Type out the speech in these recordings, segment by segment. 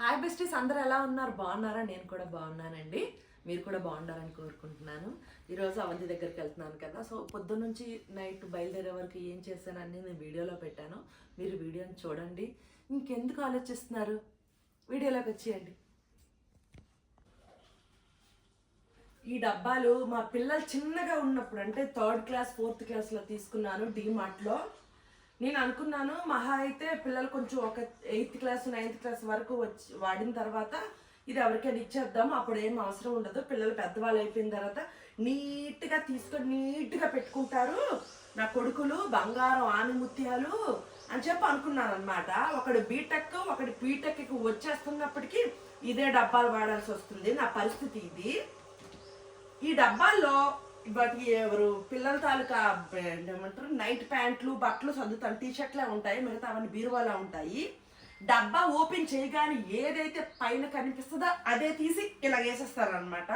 Hi besties అందరు ఎలా ఉన్నారు? బాగున్నారా? నేను కూడా బాగున్నానండి. మీరు కూడా బాగుండాలని కోరుకుంటున్నాను. ఈరోజు అవంతి దగ్గరికి వెళ్తున్నాను కదా. సో పొద్దున్న నుంచి నైట్ బయలుదేరే వరకు ఏం చేశానని నేను వీడియోలో పెట్టాను. మీరు వీడియోని చూడండి. ఇంకెందుకు ఆలోచిస్తున్నారు? వీడియోలోకి వచ్చేయండి. ఈ డబ్బాలు మా పిల్లలు చిన్నగా ఉన్నప్పుడు అంటే థర్డ్ క్లాస్ ఫోర్త్ క్లాస్లో తీసుకున్నాను డీమార్ట్లో నేను అనుకున్నాను మహా అయితే పిల్లలు కొంచెం ఒక ఎయిత్ క్లాస్ నైన్త్ క్లాస్ వరకు వచ్చి వాడిన తర్వాత ఇది ఎవరికైనా ఇచ్చేద్దాం అప్పుడు ఏం అవసరం ఉండదు. పిల్లలు పెద్దవాళ్ళు అయిపోయిన తర్వాత నీట్గా తీసుకొని నీట్గా పెట్టుకుంటారు. నా కొడుకులు బంగారం ఆనిముత్యాలు అని చెప్పి అనుకున్నాను అనమాట ఒకడు బీటెక్ ఒకటి బీటెక్కి వచ్చేస్తున్నప్పటికీ ఇదే డబ్బాలు వాడాల్సి వస్తుంది. నా పరిస్థితి ఇది. ఈ డబ్బాల్లో వాటికి ఎవరు పిల్లల తాలూకా ఏమంటారు నైట్ ప్యాంట్లు బట్టలు సర్దుతాను టీ షర్ట్లే ఉంటాయి మిగతా అవన్నీ బీరువాలా ఉంటాయి. డబ్బా ఓపెన్ చేయగానే ఏదైతే పైన కనిపిస్తుందో అదే తీసి ఇలా వేసేస్తారనమాట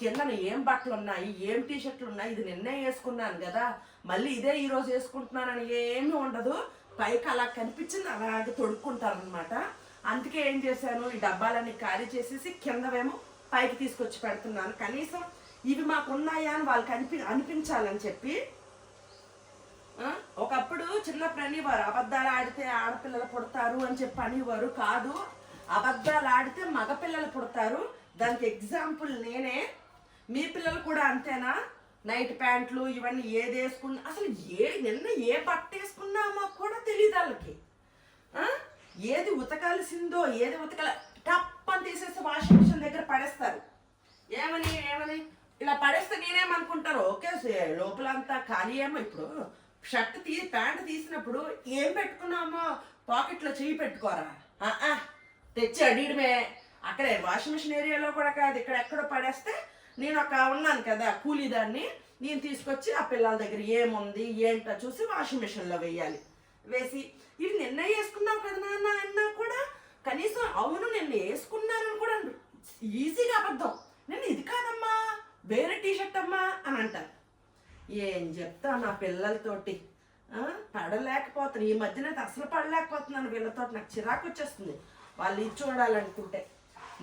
కిందన ఏం బట్టలు ఉన్నాయి ఏం టీ షర్ట్లు ఉన్నాయి ఇది నిన్నే వేసుకున్నాను కదా మళ్ళీ ఇదే ఈరోజు వేసుకుంటున్నానని ఏమీ ఉండదు. పైకి అలా కనిపించింది అలాగే తొడుక్కుంటారనమాట అందుకే ఏం చేశాను ఈ డబ్బాలన్నీ ఖాళీ చేసేసి కిందవేమో పైకి తీసుకొచ్చి పెడుతున్నాను. కనీసం ఇవి మాకు ఉన్నాయా అని వాళ్ళకి అనిపి అనిపించాలని చెప్పి ఒకప్పుడు చిన్నప్పుడు అనేవారు అబద్ధాలు ఆడితే ఆడపిల్లలు పుడతారు అని చెప్పి అనేవారు కాదు. అబద్ధాలు ఆడితే మగపిల్లలు పుడతారు. దానికి ఎగ్జాంపుల్ నేనే. మీ పిల్లలు కూడా అంతేనా? నైట్ ప్యాంట్లు ఇవన్నీ ఏది వేసుకున్నా అసలు ఏ నిన్న ఏ బట్ట వేసుకున్నామో కూడా తెలియదు వాళ్ళకి. ఏది ఉతకాల్సిందో ఏది ఉతకాల టప్ అని తీసేసి వాషింగ్ మిషన్ దగ్గర పడేస్తారు. ఏమని ఏమని? ఇలా పడేస్తే నేనేమనుకుంటారు ఓకే లోపల లోపలంతా ఖాళీ ఏమో ఇప్పుడు. షర్ట్ తీ ప్యాంట్ తీసినప్పుడు ఏం పెట్టుకున్నామో? పాకెట్లో చెయ్యి పెట్టుకోరా? ఆ, ఆ, తెచ్చి అడియడమే. అక్కడే వాషింగ్ మిషన్ ఏరియాలో కూడా కాదు ఇక్కడ ఎక్కడో పడేస్తే నేను ఒక ఉన్నాను కదా కూలీదాన్ని నేను తీసుకొచ్చి ఆ పిల్లల దగ్గర ఏముంది ఏంటో చూసి వాషింగ్ మిషన్లో వేయాలి. వేసి ఇవి నిన్న వేసుకున్నావు కదా నాన్న అన్నా కూడా? కనీసం అవును నిన్న వేసుకున్నానని కూడా ఈజీగా అబద్ధం. నేను ఇది కాదమ్మా. వేరే టీ షర్ట్ అమ్మా అని అంటారు. ఏం చెప్తా నా పిల్లలతోటి? పడలేకపోతున్నాను ఈ మధ్యన అయితే అసలు పడలేకపోతున్నాను వీళ్ళతో నాకు చిరాకు వచ్చేస్తుంది. వాళ్ళు ఇది చూడాలనుకుంటే.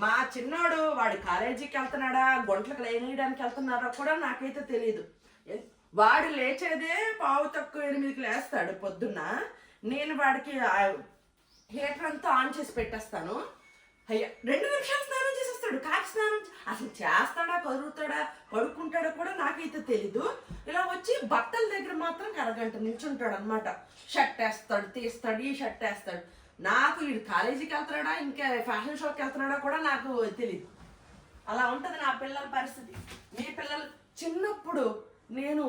మా చిన్నోడు వాడు కాలేజీకి వెళ్తున్నాడా? గుంటలకు లేనియడానికి వెళ్తున్నాడో కూడా నాకైతే తెలియదు వాడు లేచేదే పావు తక్కువ ఎనిమిదికి లేస్తాడు పొద్దున్న. నేను వాడికి హీటర్ అంతా ఆన్ చేసి పెట్టేస్తాను. అయ్యా రెండు నిమిషాలు చేస్తాడు కాకి స్నానం అసలు చేస్తాడా కదురుతాడా పడుకుంటాడా కూడా నాకైతే తెలీదు. ఇలా వచ్చి బట్టల దగ్గర మాత్రం అరగంట నిల్చుంటాడు అనమాట షర్ట్ వేస్తాడు తీస్తాడు ఈ షర్ట్ వేస్తాడు. నాకు వీడు కాలేజీకి వెళ్తున్నాడా ఇంకా ఫ్యాషన్ షోకి వెళ్తున్నాడా కూడా నాకు తెలియదు అలా ఉంటుంది నా పిల్లల పరిస్థితి. మీ పిల్లలు చిన్నప్పుడు నేను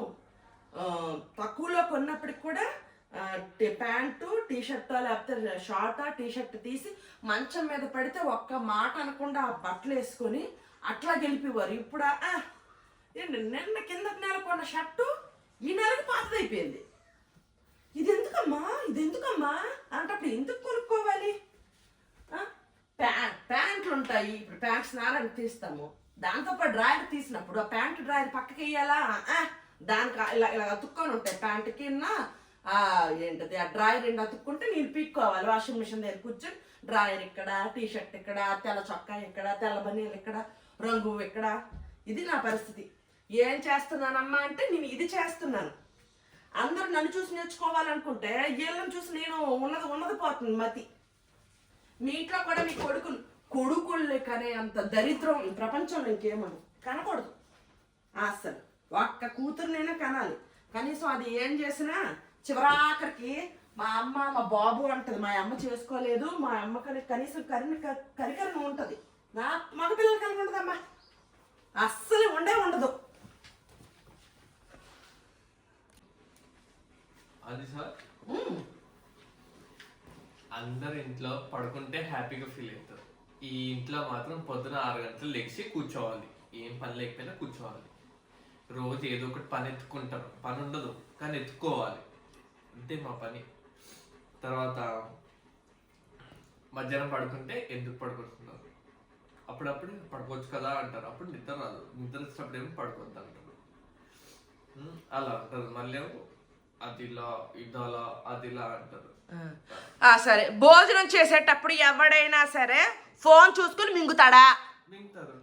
తక్కువలో కొన్నప్పటికి కూడా ప్యాంటు టీ షర్ట్ లేకపోతే షార్టా టీ షర్ట్ తీసి మంచం మీద పడితే ఒక్క మాట అనకుండా ఆ బట్టలు వేసుకొని అట్లా గెలిపేవారు. ఇప్పుడు ఏంటి నిన్న కింద నెల కొన్న షర్టు ఈ నెలకు పాతదైపోయింది ఇది ఎందుకమ్మా ఇది ఎందుకమ్మా అంటే ఎందుకు కొనుక్కోవాలి? ప్యాంట్ ప్యాంట్లు ఉంటాయి ఇప్పుడు ప్యాంట్ స్నానానికి తీస్తాము. దాంతోపాటు డ్రాయర్ తీసినప్పుడు ఆ ప్యాంట్ డ్రాయర్ పక్కకి వేయాలా? దానికి ఇలా ఇలా అతుక్కొని ఉంటాయి. ప్యాంట్ కింద ఏంటది? ఆ డ్రాయర్ రెండు అతుక్కుంటే నేను పీక్కోవాలి. వాషింగ్ మిషన్ దగ్గర కూర్చొని డ్రాయర్ ఇక్కడ టీ షర్ట్ ఇక్కడ తెల్ల చొక్కా ఇక్కడ తెల్ల బనీలు ఇక్కడ రంగు ఇక్కడ. ఇది నా పరిస్థితి. ఏం చేస్తున్నానమ్మా అంటే నేను ఇది చేస్తున్నాను. అందరూ నన్ను చూసి నేర్చుకోవాలనుకుంటే వీళ్ళని చూసి నేను ఉన్నది ఉన్నది పోతుంది మతి. మీ ఇంట్లో కూడా మీ కొడుకులు కొడుకుల్ని కనే అంత దరిద్రం ఈ ప్రపంచంలో ఇంకేమను కనకూడదు. అసలు ఒక్క కూతురునైనా కనాలి. కనీసం అది ఏం చేసినా చివరాఖరికి మా అమ్మ మా బాబు అంటది మా అమ్మ చేసుకోలేదు మా అమ్మ కని కనీసం కరిని కరికరణ ఉంటుంది. నా మగపిల్లలు కలిగి ఉండదమ్మా అస్సలు ఉండే ఉండదు. అది సార్. అందరు ఇంట్లో పడుకుంటే హ్యాపీగా ఫీల్ అవుతారు. ఈ ఇంట్లో మాత్రం పొద్దున ఆరు గంటలు లెగిసి కూర్చోవాలి. ఏం పని లేకపోయినా కూర్చోవాలి. రోజు ఏదో ఒకటి పని ఎత్తుకుంటారు. పని ఉండదు కానీ ఎత్తుకోవాలి. అంతే మా పని. తర్వాత మధ్యాహ్నం పడుకుంటే ఎందుకు పడుకుంటున్నారు అప్పుడప్పుడు పడుకోవచ్చు కదా అంటారు. అప్పుడు నిద్ర రాదు. నిద్ర వచ్చినప్పుడు ఏమో పడుకోవద్దు అంటారు. అలా అంటారు. మళ్ళీ అదిలా ఇదలా అదిలా అంటారు. ఆ, సరే. భోజనం చేసేటప్పుడు ఎవడైనా సరే ఫోన్ చూసుకుని మింగుతాడా?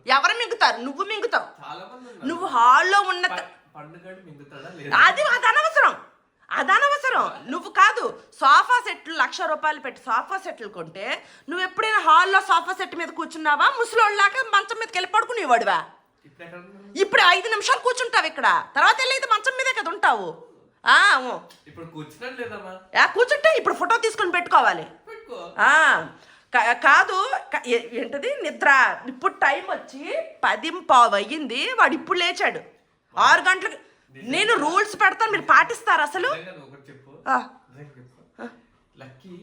ఎవరు మింగుతారు? నువ్వు మింగుతావు. నువ్వు హాల్లో ఉన్న అది అది అనవసరం అది అనవసరం నువ్వు కాదు సోఫా సెట్లు లక్ష రూపాయలు పెట్టి సోఫా సెట్లు కొంటే నువ్వు ఎప్పుడైనా హాల్లో సోఫా సెట్ మీద కూర్చున్నావా? ముసలోళ్ళలాగా మంచం మీదకి వెళ్ళి పడుకునేవాడువా? ఇప్పుడు ఐదు నిమిషాలు కూర్చుంటావు ఇక్కడ. తర్వాత వెళ్ళి మంచం మీదే కదా ఉంటావు. కూర్చుంటే ఇప్పుడు ఫోటో తీసుకొని పెట్టుకోవాలి. కాదు ఏంటది? నిద్ర. ఇప్పుడు టైం వచ్చి పది పావు అయ్యింది. వాడు ఇప్పుడు లేచాడు. ఆరు గంటలకు నేను రూల్స్ పెడతాను మీరు పాటిస్తారు అసలు? లక్కీ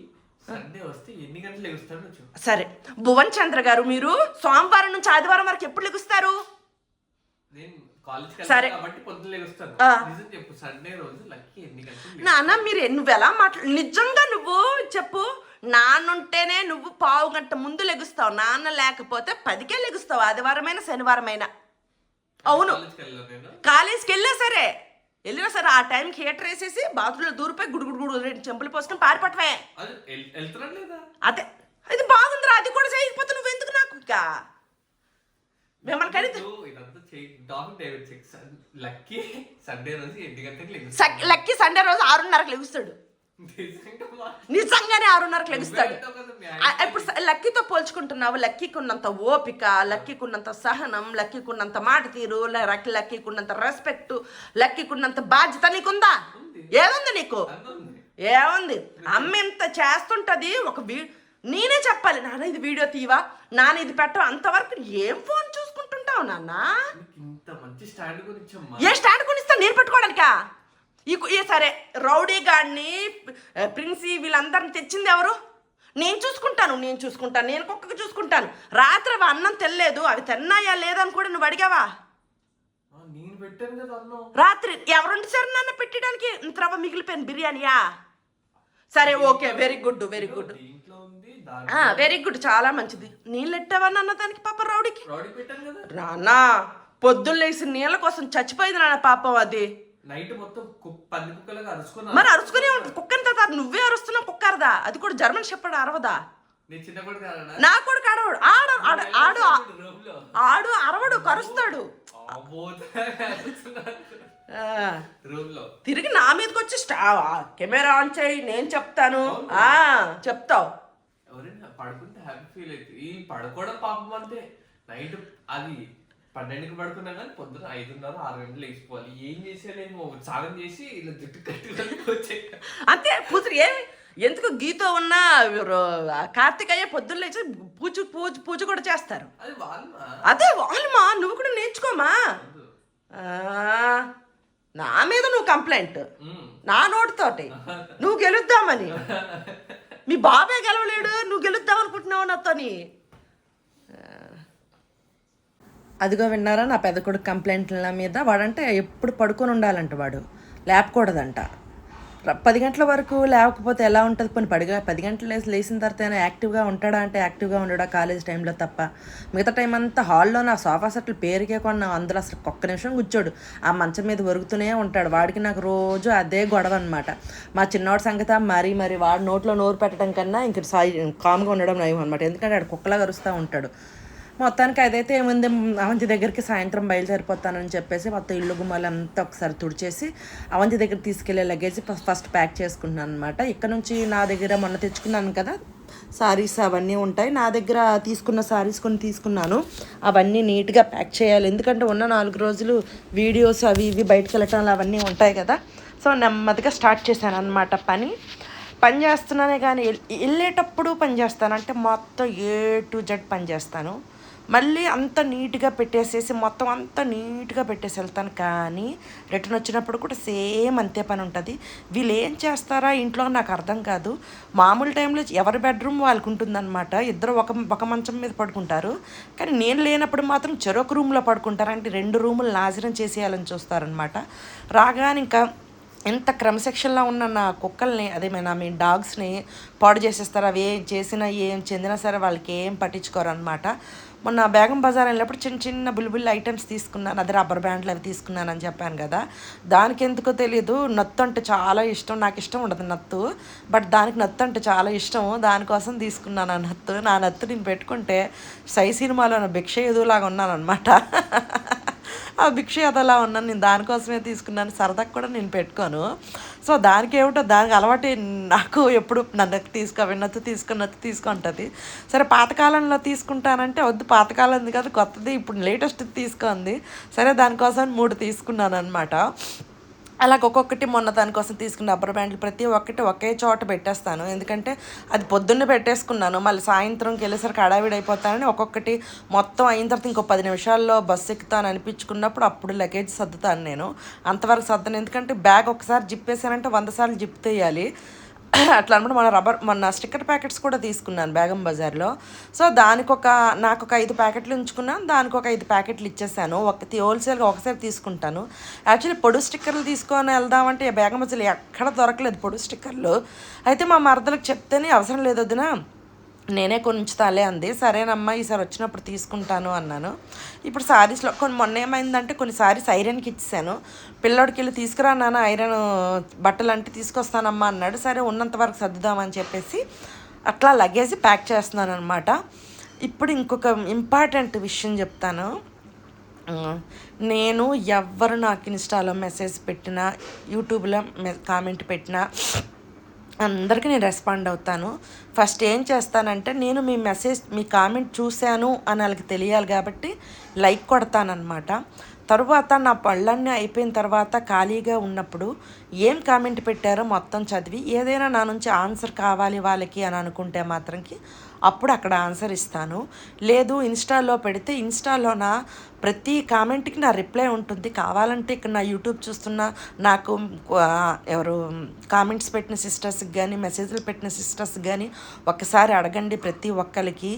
సరే. భువన్ చంద్ర గారు మీరు సోమవారం నుంచి ఆదివారం వరకు ఎప్పుడు లెగుస్తారు? సరే. నాన్న మీరు నువ్వు ఎలా మాట్లా నిజంగా నువ్వు చెప్పు. నాన్నుంటేనే నువ్వు పావు గంట ముందు లెగుస్తావు. నాన్న లేకపోతే పదికే లెగుస్తావు ఆదివారమైనా శనివారమైనా. అవును. కాలేజ్కి వెళ్ళా సరే. వెళ్ళినా సరే ఆ టైంకి హీటర్ వేసేసి బాత్రూంలో దూరిపోయి గుడు గుడు గుడు రెండు చెంపులు పోసుకొని పారిపట్టవే అది అదే. బాగుందిరా అది కూడా చేయకపోతే నువ్వు ఎందుకు నాకు ఇంకా? మిమ్మల్ని కడితే లక్కీ సండే రోజు ఆరున్నరకు లెగుస్తాడు. నిజంగానే ఆరున్నరకు లెగుస్తాడు. ఇప్పుడు లక్కీతో పోల్చుకుంటున్నావు లక్కీకి ఉన్నంత ఓపిక లక్కీకి ఉన్నంత సహనం లక్కీకి ఉన్నంత మాట తీరు లక్కీ లక్కీకి ఉన్నంత రెస్పెక్ట్ లక్కీకి ఉన్నంత బాధ్యత నీకుందా. ఏముంది నీకు. ఏముంది? అమ్మ ఇంత చేస్తుంటది ఒక వీ నేనే చెప్పాలి నాన్న ఇది వీడియో తీవా? నాన్న ఇది పెట్టవు? అంతవరకు ఏం ఫోన్ చూసుకుంటుంటావు నాన్న? ఏ స్టాండ్ కొనిస్తా నేను పెట్టుకోవడానికా? ఈ సరే రౌడీ గాడిని ప్రిన్సీ వీళ్ళందరిని తెచ్చింది ఎవరు? నేను చూసుకుంటాను నేను చూసుకుంటాను నేను కుక్కకు చూసుకుంటాను. రాత్రి అవి అన్నం తెల్లేదు అవి తిన్నాయా లేదని కూడా నువ్వు అడిగావా? రాత్రి ఎవరుండి సరే నాన్న పెట్టడానికి? ఇంత రవ్వ మిగిలిపోయిన బిర్యానీయా? సరే okay very good very good very good చాలా మంచిది. నీళ్ళు ఎట్టావని అన్న దానికి పాప రౌడీకి? నాన్న పొద్దున్న లేసి నీళ్ళ కోసం చచ్చిపోయింది నాన్న పాపం అది. నైట్ మొత్తం పంది కుక్కలుగా అరుచుకున్నా మరి అరుచుకునే ఉంటుంది కుక్కని తాత నువ్వే అరుస్తున్నావు కుక్క అరదా అది కూడా జర్మన్ చెప్పాడు అరవదా? నీ చిన్న కొడుకు నా ఆడవాడు ఆడు ఆడు ఆడు రూమ్లో? ఆడు అరవడు కరుస్తాడు. ఆ, రూమ్లో. తిరిగి నా మీదకి వచ్చి స్టా కెమెరా ఆన్ చేయి నేను చెప్తాను. ఆ చెప్తావు. ఎవరైనా పడుకుంటే హ్యాపీ ఫీల్ అవుతుంది ఈ పడుకోవడం పాపం అంతే. నైట్ అది పన్నెండుకి పడుకున్నా కానీ పొద్దున ఐదున్నర ఆరు గంటలు లేచిపోవాలి. ఏం చేసేలేమో స్నానం చేసి ఇలా జుట్టు కట్టి వచ్చే. అంతే పూజలు ఏమి ఎందుకు గీతో ఉన్న రో- కార్తికయ్య పొద్దున్న లేచి పూజ పూజ పూజ కూడా చేస్తారు? అది వాళ్ళ అదే వాళ్ళమా? నువ్వు కూడా నేర్చుకోమా? నా మీద నువ్వు కంప్లైంట్. నా నోటితోటి. నువ్వు గెలుద్దామని. మీ బాబే గెలవలేడు నువ్వు గెలుద్దాం అనుకుంటున్నావు నాతోని. అదిగో విన్నారా నా పెద్ద కొడుకు కంప్లైంట్ల మీద? వాడంటే ఎప్పుడు పడుకొని ఉండాలంట వాడు. లేపకూడదంట. పది గంటల వరకు లేకపోతే ఎలా ఉంటుంది? పని పడిగా పది గంటలు లేసి లేచిన తర్వాత అయినా యాక్టివ్గా ఉంటాడా అంటే యాక్టివ్గా ఉండడా కాలేజ్ టైంలో తప్ప? మిగతా టైం అంతా హాల్లో నా సోఫా సెట్లు పేరుకే కొన్నా అందులో అసలు ఒక్క నిమిషం కూర్చోడు. ఆ మంచం మీద ఒరుగుతూనే ఉంటాడు. వాడికి నాకు రోజు అదే గొడవ అనమాట మా చిన్నవాడి సంగతి మరీ మరి వాడు నోట్లో నోరు పెట్టడం కన్నా ఇంక సాయి కామ్గా ఉండడం నయం అనమాట ఎందుకంటే వాడు కుక్కలా కరుస్తూ ఉంటాడు. మొత్తానికి అదైతే ఏముంది అవంతి దగ్గరికి సాయంత్రం బయలుదేరిపోతానని చెప్పేసి మొత్తం ఇల్లు గుమ్మాలు అంతా ఒకసారి తుడిచేసి అవంతి దగ్గర తీసుకెళ్ళే లగేజ్ ఫస్ట్ ప్యాక్ చేసుకుంటున్నాను అనమాట ఇక్కడ నుంచి నా దగ్గర మొన్న తెచ్చుకున్నాను కదా సారీస్ అవన్నీ ఉంటాయి. నా దగ్గర తీసుకున్న సారీస్ కొన్ని తీసుకున్నాను. అవన్నీ నీట్గా ప్యాక్ చేయాలి. ఎందుకంటే ఉన్న నాలుగు రోజులు వీడియోస్ అవి ఇవి బయటకు వెళ్ళటం అవన్నీ ఉంటాయి కదా. సో నెమ్మదిగా స్టార్ట్ చేశాను అనమాట పని. పని చేస్తున్నానే కానీ వెళ్ళేటప్పుడు పని చేస్తాను. అంటే మొత్తం ఏ టు జెడ్ పని చేస్తాను. మళ్ళీ అంత నీట్గా పెట్టేసేసి మొత్తం అంతా నీట్గా పెట్టేసి వెళ్తాను. కానీ రిటర్న్ వచ్చినప్పుడు కూడా సేమ్ అంతే పని ఉంటుంది. వీళ్ళు ఏం చేస్తారా? ఇంట్లో నాకు అర్థం కాదు. మామూలు టైంలో ఎవరి బెడ్రూమ్ వాళ్ళకు ఉంటుందన్నమాట. ఇద్దరు ఒక ఒక మంచం మీద పడుకుంటారు. కానీ నేను లేనప్పుడు మాత్రం చెరొక రూమ్లో పడుకుంటారు. అంటే రెండు రూములు నాశనం చేసేయాలని చూస్తారనమాట రాగానే ఇంకా ఎంత క్రమశిక్షణలో ఉన్న నా కుక్కల్ని అదే నా మీ డాగ్స్ని పాడు చేసేస్తారు? అవి ఏం చేసినా ఏం చెందినా సరే వాళ్ళకి ఏం పట్టించుకోరు అనమాట మొన్న బేగం బజార్ వెళ్ళినప్పుడు చిన్న చిన్న బుల్బుల్ ఐటమ్స్ తీసుకున్నాను. అది రబ్బర్ బ్యాండ్లు అవి తీసుకున్నాను అని చెప్పాను కదా. దానికి ఎందుకో తెలియదు నత్తు అంటే చాలా ఇష్టం. నాకు ఇష్టం ఉండదు నత్తు. బట్ దానికి నత్తు అంటే చాలా ఇష్టం దానికోసం తీసుకున్నాను ఆ నత్తు. నా నత్తు నేను పెట్టుకుంటే సై సినిమాలో భిక్ష ఎదులాగా ఉన్నాను అనమాట ఆ భిక్ష అదలా ఉన్నాను నేను దానికోసమే తీసుకున్నాను సరదాకు కూడా నేను పెట్టుకోను. సో దానికి ఏమిటో దానికి అలవాటు నాకు ఎప్పుడు నన్ను తీసుకోవినట్టు తీసుకున్నట్టు తీసుకుంటుంది. సరే పాతకాలంలో తీసుకుంటానంటే వద్దు పాతకాలంది కాదు కొత్తది ఇప్పుడు లేటెస్ట్ తీసుకుంది. సరే దానికోసం మూడు తీసుకున్నాను అనమాట అలాగ ఒక్కొక్కటి మొన్న దానికోసం తీసుకున్న రబ్బర్ బ్యాండ్లు ప్రతి ఒక్కటి ఒకే చోట పెట్టేస్తాను. ఎందుకంటే అది పొద్దున్నే పెట్టేసుకున్నాను. మళ్ళీ సాయంత్రంకి వెళ్ళేసరికి హడావిడైపోతానని అయిపోతానని ఒక్కొక్కటి మొత్తం అయిన తర్వాత ఇంకో పది నిమిషాల్లో బస్సు ఎక్కుతాను అనిపించుకున్నప్పుడు అప్పుడు లగేజ్ సర్దుతాను నేను. అంతవరకు సర్దను. ఎందుకంటే బ్యాగ్ ఒకసారి జిప్ వేసానంటే వంద సార్లు జిప్ తీయాలి. అట్లా అనమాట మన రబ్బర్ మన స్టిక్కర్ ప్యాకెట్స్ కూడా తీసుకున్నాను బేగం బజార్లో. సో దానికి ఒక నాకు ఒక ఐదు ప్యాకెట్లు ఉంచుకున్నాను దానికి ఒక ఐదు ప్యాకెట్లు ఇచ్చేసాను. ఒక హోల్సేల్గా ఒకసారి తీసుకుంటాను. యాక్చువల్లీ పొడు స్టిక్కర్లు తీసుకొని వెళ్దామంటే బేగం బజార్లో ఎక్కడ దొరకలేదు పొడు స్టిక్కర్లు. అయితే మా మరదలకు చెప్తేనే అవసరం లేదు వదినా. నేనే కొంచుతాలే అంది. సరేనమ్మా ఈసారి వచ్చినప్పుడు తీసుకుంటాను అన్నాను. ఇప్పుడు శారీస్లో కొన్ని మొన్న ఏమైందంటే కొన్ని శారీస్ ఐరన్కి ఇచ్చేసాను. పిల్లోడికి వెళ్ళి తీసుకురా నాన్న ఐరన్ బట్టలు అంటే తీసుకొస్తానమ్మా అన్నాడు. సరే ఉన్నంత వరకు సర్దుదామని చెప్పేసి అట్లా లగేజ్ ప్యాక్ చేస్తున్నాను అనమాట ఇప్పుడు ఇంకొక ఇంపార్టెంట్ విషయం చెప్తాను. నేను ఎవ్వరు నాకు ఇన్స్టాలో మెసేజ్ పెట్టినా యూట్యూబ్లో మె కామెంట్ పెట్టినా అందరికీ నేను రెస్పాండ్ అవుతాను. ఫస్ట్ ఏం చేస్తానంటే నేను మీ మెసేజ్ మీ కామెంట్ చూశాను అని వాళ్ళకి తెలియాలి కాబట్టి లైక్ కొడతానమాట తరువాత నా పళ్ళన్నీ అయిపోయిన తర్వాత ఖాళీగా ఉన్నప్పుడు ఏం కామెంట్ పెట్టారో మొత్తం చదివి ఏదైనా నా నుంచి ఆన్సర్ కావాలి వాళ్ళకి అని అనుకుంటే మాత్రంకి అప్పుడు అక్కడ ఆన్సర్ ఇస్తాను. లేదు ఇన్స్టాలో పెడితే ఇన్స్టాలో నా ప్రతి కామెంట్కి నా రిప్లై ఉంటుంది. కావాలంటే ఇక్కడ నా యూట్యూబ్ చూస్తున్న నాకు ఎవరు కామెంట్స్ పెట్టిన సిస్టర్స్కి కానీ మెసేజ్లు పెట్టిన సిస్టర్స్కి కానీ ఒక్కసారి అడగండి ప్రతి ఒక్కరికి.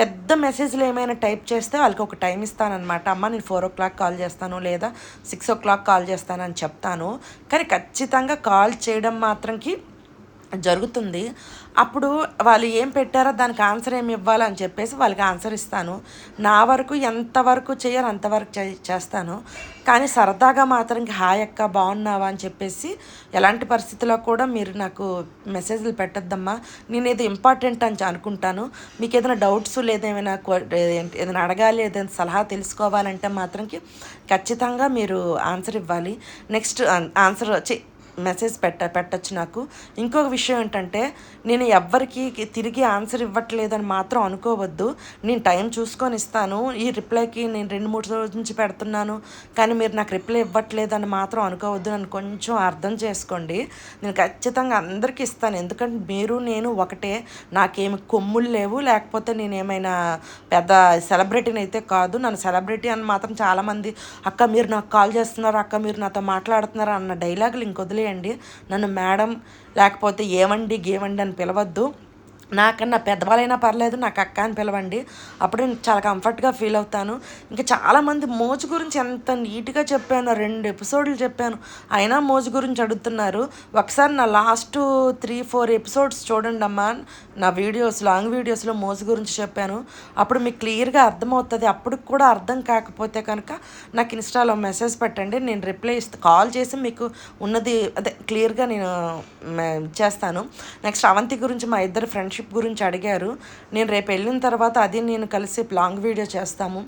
పెద్ద మెసేజ్లు ఏమైనా టైప్ చేస్తే వాళ్ళకి ఒక టైం ఇస్తానన్నమాట. అమ్మ నేను ఫోర్ ఓ క్లాక్ కాల్ చేస్తాను లేదా సిక్స్ ఓ క్లాక్ కాల్ చేస్తానని చెప్తాను. కానీ ఖచ్చితంగా కాల్ చేయడం మాత్రంకి జరుగుతుంది. అప్పుడు వాళ్ళు ఏం పెట్టారో దానికి ఆన్సర్ ఏమి ఇవ్వాలని చెప్పేసి వాళ్ళకి ఆన్సర్ ఇస్తాను. నా వరకు ఎంతవరకు చేయాలో అంతవరకు చే చేస్తాను. కానీ సరదాగా మాత్రం హాయ్ అక్క బాగున్నావా అని చెప్పేసి ఎలాంటి పరిస్థితిలో కూడా మీరు నాకు మెసేజ్లు పెట్టద్దమ్మా. నేను ఏదో ఇంపార్టెంట్ అని అనుకుంటాను. మీకు ఏదైనా డౌట్స్ లేదా ఏమైనా ఏదైనా అడగాలి ఏదైనా సలహా తెలుసుకోవాలంటే మాత్రంకి ఖచ్చితంగా మీరు ఆన్సర్ ఇవ్వాలి. నెక్స్ట్ ఆన్సర్ మెసేజ్ పెట్ట పెట్టచ్చు నాకు. ఇంకొక విషయం ఏంటంటే నేను ఎవ్వరికి తిరిగి ఆన్సర్ ఇవ్వట్లేదని మాత్రం అనుకోవద్దు. నేను టైం చూసుకొని ఇస్తాను. ఈ రిప్లైకి నేను రెండు మూడు రోజుల నుంచి పెడుతున్నాను. కానీ మీరు నాకు రిప్లై ఇవ్వట్లేదని మాత్రం అనుకోవద్దు. నన్ను కొంచెం అర్థం చేసుకోండి. నేను ఖచ్చితంగా అందరికీ ఇస్తాను. ఎందుకంటే మీరు నేను ఒకటే. నాకేమి కొమ్ములు లేవు. లేకపోతే నేను ఏమైనా పెద్ద సెలబ్రిటీని అయితే కాదు. నన్ను సెలబ్రిటీ అని మాత్రం చాలామంది అక్క మీరు నాకు కాల్ చేస్తున్నారు? అక్క మీరు నాతో మాట్లాడుతున్నారు? అన్న డైలాగులు ఇంక వదిలేయండి నన్ను మేడం లేకపోతే ఏమండి గేమండి అని పిలవద్దు. నాకన్నా పెద్దవాళ్ళైనా పర్లేదు నాకు అక్క అని పిలవండి. అప్పుడు నేను చాలా కంఫర్ట్గా ఫీల్ అవుతాను. ఇంకా చాలామంది మోజు గురించి ఎంత నీట్గా చెప్పాను రెండు ఎపిసోడ్లు చెప్పాను. అయినా మోజు గురించి అడుగుతున్నారు. ఒకసారి నా లాస్ట్ త్రీ ఫోర్ ఎపిసోడ్స్ చూడండి అమ్మా. నా వీడియోస్ లాంగ్ వీడియోస్లో మోజు గురించి చెప్పాను. అప్పుడు మీకు క్లియర్గా అర్థమవుతుంది. అప్పుడు కూడా అర్థం కాకపోతే కనుక నాకు ఇన్స్టాలో మెసేజ్ పెట్టండి. నేను రిప్లై ఇస్తా కాల్ చేసి మీకు ఉన్నది అదే క్లియర్గా నేను చేస్తాను. నెక్స్ట్ అవంతి గురించి మా ఇద్దరు ఫ్రెండ్షిప్ గురించి అడిగారు. నేను రేపు వెళ్ళిన తర్వాత అది నేను కలిసి లాంగ్ వీడియో చేస్తాము.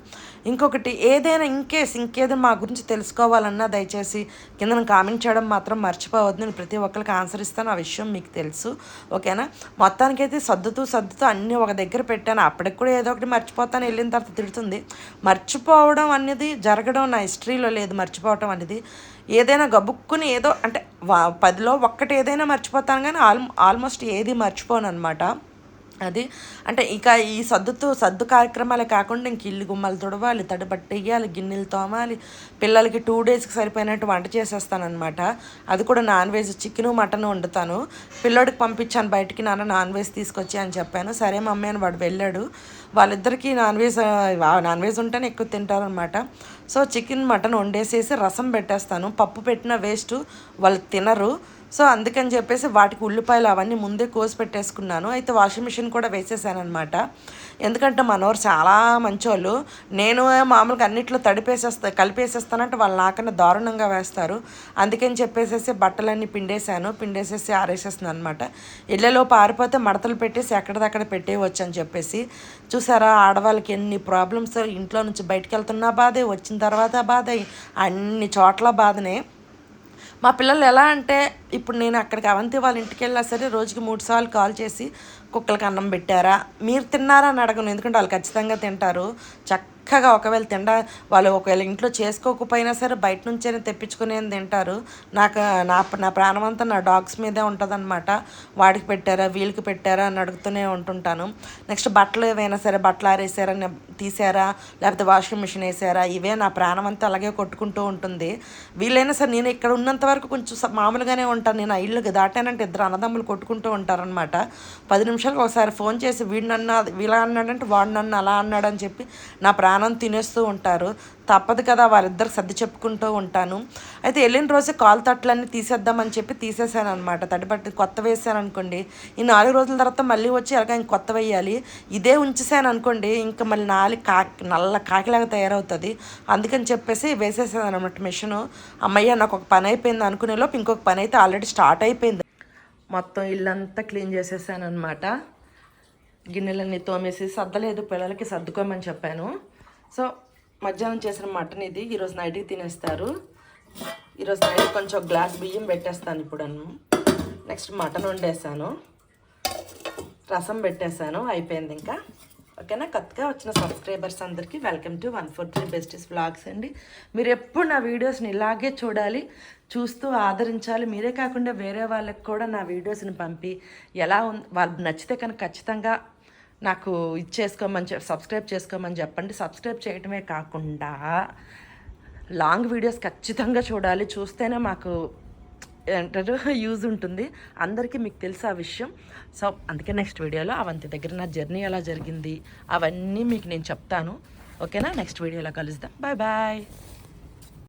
ఇంకొకటి ఏదైనా ఇంకేస్ ఇంకేదో మా గురించి తెలుసుకోవాలన్నా దయచేసి కింద కామెంట్ చేయడం మాత్రం మర్చిపోవద్దు. నేను ప్రతి ఒక్కరికి ఆన్సర్ ఇస్తాను. ఆ విషయం మీకు తెలుసు. ఓకేనా మొత్తానికైతే సర్దుతూ సర్దుతూ అన్నీ ఒక దగ్గర పెట్టాను. అప్పటికి కూడా ఏదో ఒకటి మర్చిపోతాను. వెళ్ళిన తర్వాత తిడుతుంది. మర్చిపోవడం అనేది జరగడం నా హిస్టరీలో లేదు. మర్చిపోవడం అనేది ఏదైనా గబుక్కుని ఏదో అంటే వా- పదిలో ఒక్కటి ఏదైనా మర్చిపోతాను. కానీ ఆల్ ఆల్మోస్ట్ ఏది మర్చిపోను అనమాట అది. అంటే ఇక ఈ సద్దుతో సర్దు కార్యక్రమాలే కాకుండా ఇంక ఇల్లు గుమ్మలు తుడవాలి తడి పట్టేయాలి గిన్నెలు తోమాలి పిల్లలకి టూ డేస్కి సరిపోయినట్టు వంట చేసేస్తానమాట అది కూడా నాన్ వెజ్ చికెను మటన్ వండుతాను. పిల్లోడికి పంపించాను బయటికి నాన్న నాన్ వెజ్ తీసుకొచ్చి అని చెప్పాను. సరే మమ్మీ అని వాడు వెళ్ళాడు. వాళ్ళిద్దరికీ నాన్ వెజ్ నాన్ వెజ్ ఉంటేనే ఎక్కువ తింటారనమాట సో చికెన్ మటన్ వండేసేసి రసం పెట్టేస్తాను. పప్పు పెట్టిన వేస్ట్ వాళ్ళు తినరు. సో అందుకని చెప్పేసి వాటికి ఉల్లిపాయలు అవన్నీ ముందే కోసి పెట్టేసుకున్నాను. అయితే వాషింగ్ మిషన్ కూడా వేసేసాను అనమాట ఎందుకంటే మనోరు చాలా మంచోళ్ళు. నేను మామూలుగా అన్నిట్లో తడిపేసేస్తా కలిపేసేస్తానంటే వాళ్ళు నాకన్నా దారుణంగా వేస్తారు. అందుకని చెప్పేసేసి బట్టలన్నీ పిండేశాను. పిండేసేసి ఆరేసేస్తున్నాను అనమాట ఇళ్ళలో పారిపోతే మడతలు పెట్టేసి ఎక్కడిదక్కడ పెట్టేయవచ్చు అని చెప్పేసి. చూసారా ఆడవాళ్ళకి ఎన్ని ప్రాబ్లమ్స్ ఇంట్లో నుంచి బయటకు వెళ్తున్నా బాధే వచ్చిన తర్వాత బాధ అన్ని చోట్ల బాధనే. మా పిల్లలు ఎలా అంటే ఇప్పుడు నేను అక్కడికి అవంతి వాళ్ళ ఇంటికి వెళ్ళినా సరే రోజుకి మూడు సార్లు కాల్ చేసి కుక్కలకి అన్నం పెట్టారా? మీరు తిన్నారా అని అడగను ఎందుకంటే వాళ్ళు ఖచ్చితంగా తింటారు. చక్క చక్కగా ఒకవేళ తిండ వాళ్ళు ఒకవేళ ఇంట్లో చేసుకోకపోయినా సరే బయట నుంచైనా తెప్పించుకునేది తింటారు. నాకు నా నా ప్రాణం అంతా నా డాగ్స్ మీదే ఉంటుందన్నమాట. వాడికి పెట్టారా వీళ్ళకి పెట్టారా అని అడుగుతూనే ఉంటుంటాను. నెక్స్ట్ బట్టలు ఏవైనా సరే బట్టలు ఆరేసారా తీసారా లేకపోతే వాషింగ్ మిషన్ వేసారా ఇవే నా ప్రాణం అంతా అలాగే కొట్టుకుంటూ ఉంటుంది. వీళ్ళైనా సరే నేను ఇక్కడ ఉన్నంత వరకు కొంచెం మామూలుగానే ఉంటాను. నేను ఆ ఇళ్ళకి దాటానంటే ఇద్దరు అన్నదమ్ములు కొట్టుకుంటూ ఉంటారనమాట పది నిమిషాలకు ఒకసారి ఫోన్ చేసి వీడు నన్ను వీళ్ళ అన్నాడంటే వాడు నన్ను అలా అన్నాడని చెప్పి నా ప్రాణం తినేస్తూ ఉంటారు. తప్పదు కదా వాళ్ళిద్దరు సర్ది చెప్పుకుంటూ ఉంటాను. అయితే వెళ్ళిన రోజే కాలు తట్లన్నీ తీసేద్దామని చెప్పి తీసేసాను అనమాట తడిపట్టి కొత్త వేసాను అనుకోండి ఈ నాలుగు రోజుల తర్వాత మళ్ళీ వచ్చి ఎలాగ ఇంక కొత్త వేయాలి. ఇదే ఉంచేసాను అనుకోండి ఇంకా మళ్ళీ నాలి కా నల్ల కాకిలాగా తయారవుతుంది. అందుకని చెప్పేసి వేసేసాను అనమాట మిషను. అమ్మయ్య నాకు ఒక పని అయిపోయింది అనుకునే లోపు ఇంకొక పని అయితే ఆల్రెడీ స్టార్ట్ అయిపోయింది. మొత్తం ఇల్లంతా క్లీన్ చేసేసాను అనమాట గిన్నెలన్నీ తోమేసి సర్దలేదు. పిల్లలకి సర్దుకోమని చెప్పాను. సో మధ్యాహ్నం చేసిన మటన్ ఇది. ఈరోజు నైట్కి తినేస్తారు. ఈరోజు నైట్ కొంచెం గ్లాస్ బియ్యం పెట్టేస్తాను ఇప్పుడు నెక్స్ట్ మటన్ వండేసాను. రసం పెట్టేశాను అయిపోయింది ఇంకా. ఓకేనా? కొత్తగా వచ్చిన సబ్స్క్రైబర్స్ అందరికీ welcome to one four three besties vlogs అండి. మీరు ఎప్పుడు నా వీడియోస్ని ఇలాగే చూడాలి చూస్తూ ఆదరించాలి. మీరే కాకుండా వేరే వాళ్ళకి కూడా నా వీడియోస్ని పంపి ఎలా ఉంది వాళ్ళు నచ్చితే కనుక ఖచ్చితంగా నాకు ఇచ్చేసుకోమని చెప్పి సబ్స్క్రైబ్ చేసుకోమని చెప్పండి. సబ్స్క్రైబ్ చేయటమే కాకుండా లాంగ్ వీడియోస్ ఖచ్చితంగా చూడాలి. చూస్తేనే మాకు ఏంటారు యూజ్ ఉంటుంది. అందరికీ మీకు తెలుసు ఆ విషయం. సో అందుకే నెక్స్ట్ వీడియోలో అవంతి దగ్గర నా జర్నీ ఎలా జరిగింది అవన్నీ మీకు నేను చెప్తాను. ఓకేనా? నెక్స్ట్ వీడియోలో కలుద్దాం. Bye bye.